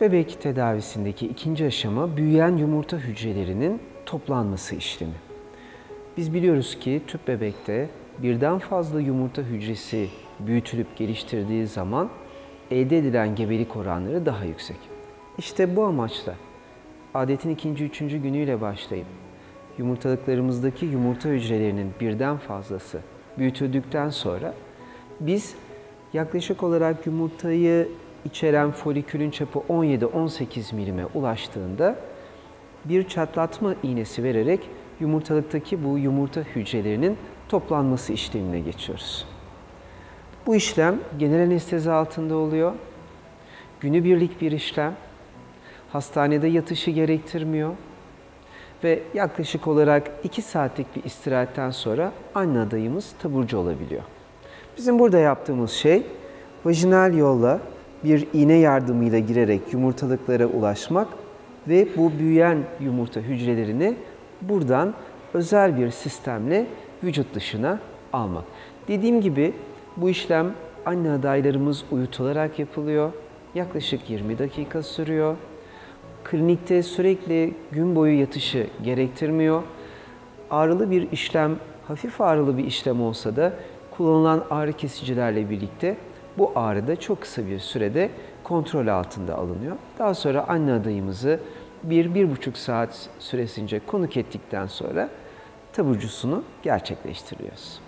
Bebek tedavisindeki ikinci aşama büyüyen yumurta hücrelerinin toplanması işlemi. Biz biliyoruz ki tüp bebekte birden fazla yumurta hücresi büyütülüp geliştirdiği zaman elde edilen gebelik oranları daha yüksek. İşte bu amaçla adetin ikinci, üçüncü günüyle başlayıp yumurtalıklarımızdaki yumurta hücrelerinin birden fazlası büyütüldükten sonra biz yaklaşık olarak yumurtayı içeren folikülün çapı 17-18 milime ulaştığında bir çatlatma iğnesi vererek yumurtalıktaki bu yumurta hücrelerinin toplanması işlemine geçiyoruz. Bu işlem genel anestezi altında oluyor. Günübirlik bir işlem. Hastanede yatışı gerektirmiyor. Ve yaklaşık olarak 2 saatlik bir istirahatten sonra anne adayımız taburcu olabiliyor. Bizim burada yaptığımız şey vajinal yolla bir iğne yardımıyla girerek yumurtalıklara ulaşmak ve bu büyüyen yumurta hücrelerini buradan özel bir sistemle vücut dışına almak. Dediğim gibi bu işlem anne adaylarımız uyutularak yapılıyor. Yaklaşık 20 dakika sürüyor. Klinikte sürekli gün boyu yatışı gerektirmiyor. Ağrılı bir işlem, hafif ağrılı bir işlem olsa da kullanılan ağrı kesicilerle birlikte bu ağrı da çok kısa bir sürede kontrol altında alınıyor. Daha sonra anne adayımızı bir, bir buçuk saat süresince konuk ettikten sonra taburcusunu gerçekleştiriyoruz.